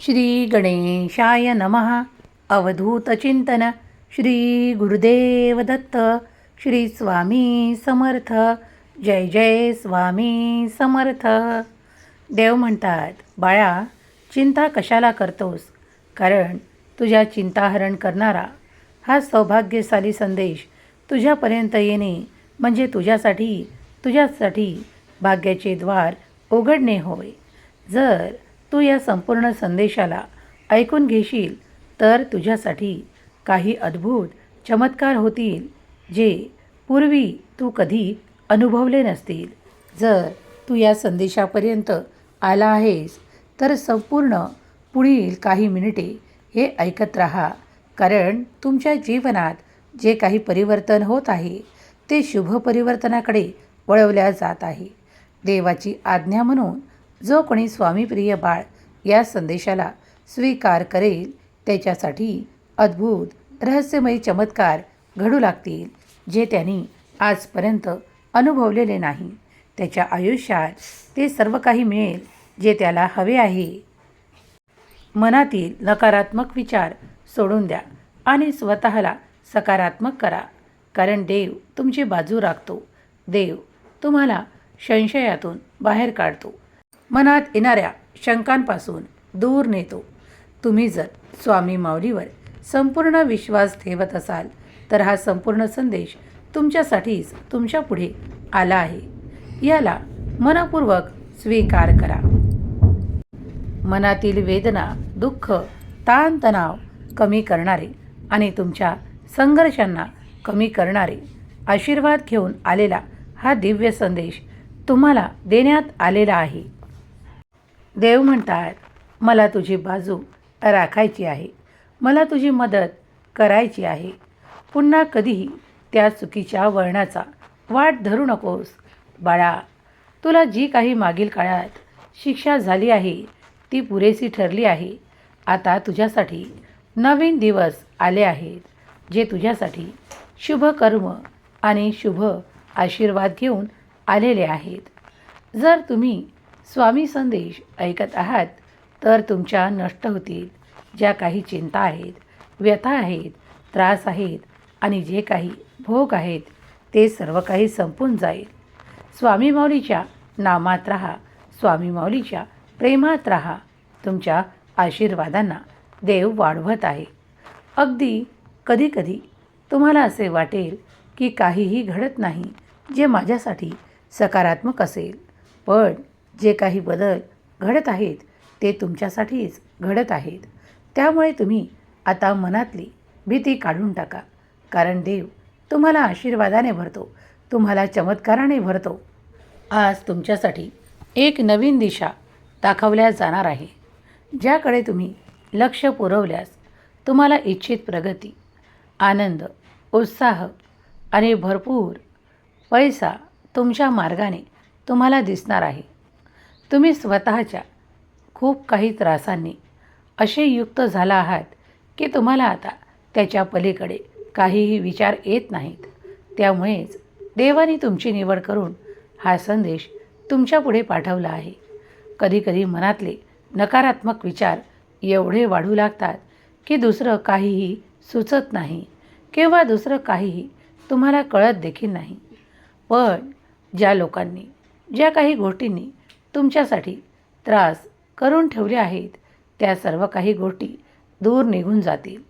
श्री गणेशाय नमः अवधूतचिंतन श्री गुरुदेव दत्त। श्री स्वामी समर्थ। जय जय स्वामी समर्थ। देव म्हणतात बाळा चिंता कशाला करतोस? कारण तुझ्या चिंताहरण करणारा हा सौभाग्यशाली संदेश तुझ्यापर्यंत येणे म्हणजे तुझ्यासाठी तुझ्यासाठी भाग्याचे द्वार उघडणे होय. जर तू या संपूर्ण संदेशाला ऐकून घेशील तर तुझ्यासाठी काही अद्भुत चमत्कार होतील जे पूर्वी तू कधी अनुभवले नसतील. जर तू या संदेशापर्यंत आला आहेस तर संपूर्ण पुढील काही मिनिटे हे ऐकत राहा कारण तुमच्या जीवनात जे काही परिवर्तन होत आहे ते शुभ परिवर्तनाकडे वळवल्या जात आहे. देवाची आज्ञा म्हणून जो कोणी स्वामीप्रिय बाळ या संदेशाला स्वीकार करेल त्याच्यासाठी अद्भुत रहस्यमयी चमत्कार घडू लागतील जे त्यांनी आजपर्यंत अनुभवलेले नाही. त्याच्या आयुष्यात ते सर्व काही मिळेल जे त्याला हवे आहे. मनातील नकारात्मक विचार सोडून द्या आणि स्वतःला सकारात्मक करा. कारण देव तुमची बाजू राखतो. देव तुम्हाला संशयातून बाहेर काढतो. मनात येणाऱ्या शंकांपासून दूर नेतो. तुम्ही जर स्वामी माऊलीवर संपूर्ण विश्वास ठेवत असाल तर हा संपूर्ण संदेश तुमच्यासाठीच तुमच्यापुढे आला आहे. याला मनपूर्वक स्वीकार करा. मनातील वेदना दुःख ताणतणाव कमी करणारे आणि तुमच्या संघर्षांना कमी करणारे आशीर्वाद घेऊन आलेला हा दिव्य संदेश तुम्हाला देण्यात आलेला आहे. देव म्हणतात मला तुझी बाजू राखायची आहे. मला तुझी मदत करायची आहे. पुन्हा कधीही त्या चुकीच्या वळणाचा वाट धरू नकोस बाळा. तुला जी काही मागील काळात शिक्षा झाली आहे ती पुरेशी ठरली आहे. आता तुझ्यासाठी नवीन दिवस आले आहेत जे तुझ्यासाठी शुभ कर्म आणि शुभ आशीर्वाद घेऊन आलेले आहेत. जर तुम्ही स्वामी संदेश ऐकत आहात तर तुमच्या नष्ट होतील ज्या काही चिंता आहेत व्यथा आहेत त्रास आहेत आणि जे काही भोग आहेत ते सर्व काही संपून जाईल. स्वामी माऊलीच्या नामात राहा स्वामी माऊलीच्या प्रेमात राहा तुमच्या आशीर्वादांना देव वाढवत आहे. अगदी कधीकधी तुम्हाला असे वाटेल की काहीही घडत नाही जे माझ्यासाठी सकारात्मक असेल. पण जे काही बदल घडत आहेत ते तुमच्यासाठीच घडत आहेत. त्यामुळे तुम्ही आता मनातली भीती काढून टाका. कारण देव तुम्हाला आशीर्वादाने भरतो तुम्हाला चमत्काराने भरतो. आज तुमच्यासाठी एक नवीन दिशा दाखवल्या जाणार आहे ज्याकडे तुम्ही लक्ष पुरवल्यास तुम्हाला इच्छित प्रगती आनंद उत्साह आणि भरपूर पैसा तुमच्या मार्गाने तुम्हाला दिसणार आहे. तुम्ही स्वतःच्या खूप काही त्रासांनी असे युक्त झाला आहात की तुम्हाला आता त्याच्या पलीकडे काहीही विचार येत नाहीत. त्यामुळेच देवाने तुमची निवड करून हा संदेश तुमच्यापुढे पाठवला आहे. कधीकधी मनातले नकारात्मक विचार एवढे वाढू लागतात की दुसरं काहीही सुचत नाही किंवा दुसरं काहीही तुम्हाला कळत देखील नाही. पण ज्या लोकांनी ज्या काही गोष्टींनी तुमच्यासाठी त्रास करून ठेवले आहेत त्या सर्व काही गोष्टी दूर निघून जातील.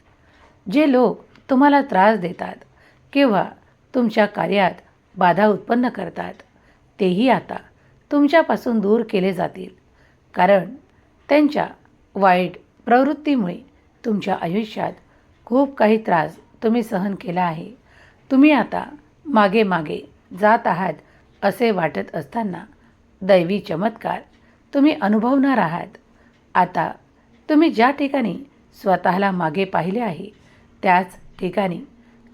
जे लोक तुम्हाला त्रास देतात किंवा तुमच्या कार्यात बाधा उत्पन्न करतात तेही आता तुमच्यापासून दूर केले जातील. कारण त्यांच्या वाईट प्रवृत्तीमुळे तुमच्या आयुष्यात खूप काही त्रास तुम्ही सहन केला आहे. तुम्ही आता मागे मागे जात आहात असे वाटत असताना दैवी चमत्कार तुम्ही अनुभवणार आहात. आता तुम्ही ज्या ठिकाणी स्वतःला मागे पाहिले आहे त्याच ठिकाणी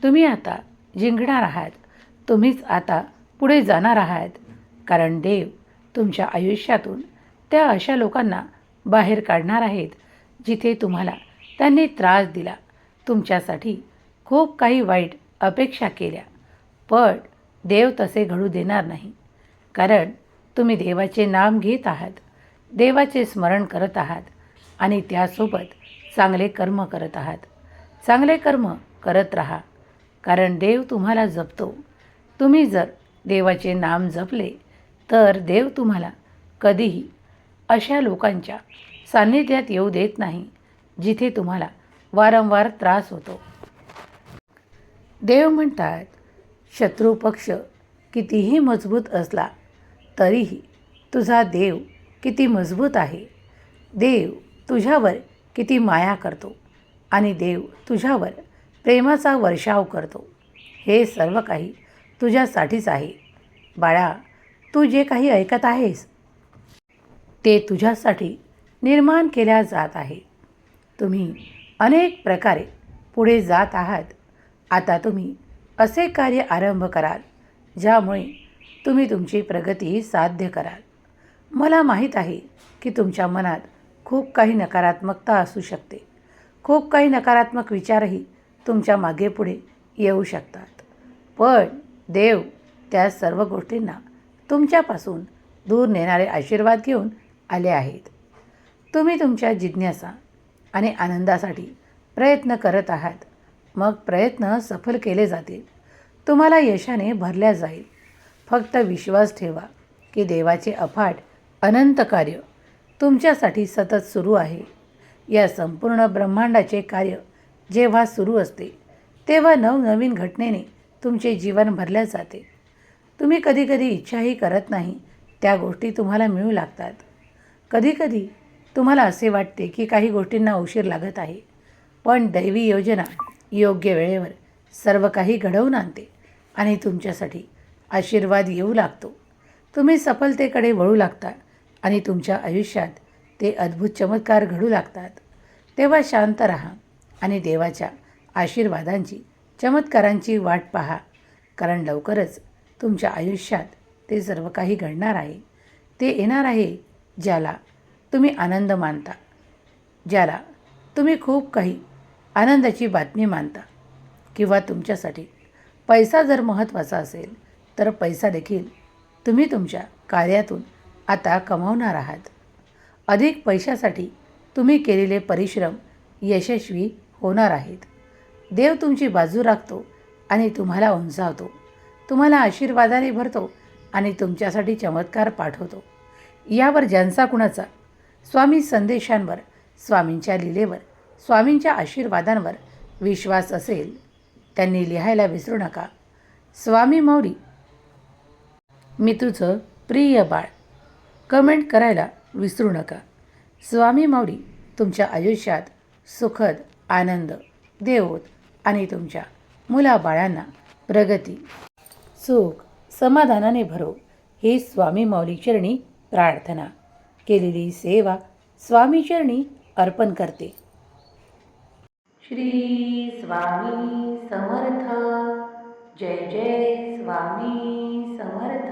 तुम्ही आता जिंकणार आहात. तुम्हीच आता पुढे जाणार आहात. कारण देव तुमच्या आयुष्यातून त्या अशा लोकांना बाहेर काढणार आहेत जिथे तुम्हाला त्यांनी त्रास दिला. तुमच्यासाठी खूप काही वाईट अपेक्षा केल्या. पण देव तसे घडू देणार नाही. कारण तुम्ही देवाचे नाम घेत आहात देवाचे स्मरण करत आहात आणि त्यासोबत चांगले कर्म करत आहात. चांगले कर्म करत राहा कारण देव तुम्हाला जपतो. तुम्ही जर देवाचे नाम जपले तर देव तुम्हाला कधीही अशा लोकांच्या सान्निध्यात येऊ देत नाही जिथे तुम्हाला वारंवार त्रास होतो. देव म्हणतात शत्रुपक्ष कितीही मजबूत असला तरीही तुझा देव किती मजबूत आहे. देव तुझ्यावर किती माया करतो आणि देव तुझ्यावर प्रेमाचा वर्षाव करतो. हे सर्व काही तुझ्यासाठीच आहे. बाळा तू जे काही ऐकत आहेस ते तुझ्यासाठी निर्माण केल्या जात आहे. तुम्ही अनेक प्रकारे पुढे जात आहात. आता तुम्ही असे कार्य आरंभ कराल ज्यामुळे तुम्ही तुमची प्रगती साध्य कराल. मला माहीत आहे की तुमच्या मनात खूप काही नकारात्मकता असू शकते. खूप काही नकारात्मक विचारही तुमच्या मागे पुढे येऊ शकतात. पण देव त्या सर्व गोष्टींना तुमच्यापासून दूर नेणारे आशीर्वाद घेऊन आले आहेत. तुम्ही तुमच्या जिज्ञासा आणि आनंदासाठी प्रयत्न करत आहात. मग प्रयत्न सफल केले जातील. तुम्हाला यशाने भरल्या जाईल. फक्त विश्वास ठेवा की देवाचे अफाट अनंत कार्य तुमच्यासाठी सतत सुरू आहे. या संपूर्ण ब्रह्मांडाचे कार्य जेव्हा सुरू असते तेव्हा नवनवीन घटनेने तुमचे जीवन भरल्या जाते. तुम्ही कधीकधी इच्छाही करत नाही त्या गोष्टी तुम्हाला मिळू लागतात. कधीकधी तुम्हाला असे वाटते की काही गोष्टींना उशीर लागत आहे पण दैवी योजना योग्य वेळेवर सर्व काही घडवून आणते आणि तुमच्यासाठी आशीर्वाद येऊ लागतो. तुम्ही सफलतेकडे वळू लागता आणि तुमच्या आयुष्यात ते अद्भुत चमत्कार घडू लागतात. तेव्हा शांत राहा आणि देवाच्या आशीर्वादांची चमत्कारांची वाट पहा. कारण लवकरच तुमच्या आयुष्यात ते सर्व काही घडणार आहे. ते येणार आहे ज्याला तुम्ही आनंद मानता ज्याला तुम्ही खूप काही आनंदाची बातमी मानता किंवा तुमच्यासाठी पैसा जर महत्त्वाचा असेल तर पैसा देखील तुम्ही तुमच्या कार्यातून आता कमावणार आहात. अधिक पैशासाठी तुम्ही केलेले परिश्रम यशस्वी होणार आहेत. देव तुमची बाजू राखतो आणि तुम्हाला उंचावतो. तुम्हाला आशीर्वादाने भरतो आणि तुमच्यासाठी चमत्कार पाठवतो. यावर ज्यांचा कुणाचा स्वामी संदेशांवर स्वामींच्या लीलेवर स्वामींच्या आशीर्वादांवर विश्वास असेल त्यांनी लिहायला विसरू नका. स्वामी मौरी मी तुझं प्रिय बाळ. कमेंट करायला विसरू नका. स्वामी माऊली तुमच्या आयुष्यात सुखद आनंद देवोत आणि तुमच्या मुलाबाळांना प्रगती सुख समाधानाने भरो ही स्वामी माऊली चरणी प्रार्थना. केलेली सेवा स्वामी चरणी अर्पण करते. श्री स्वामी समर्थ. जय जय स्वामी समर्थ.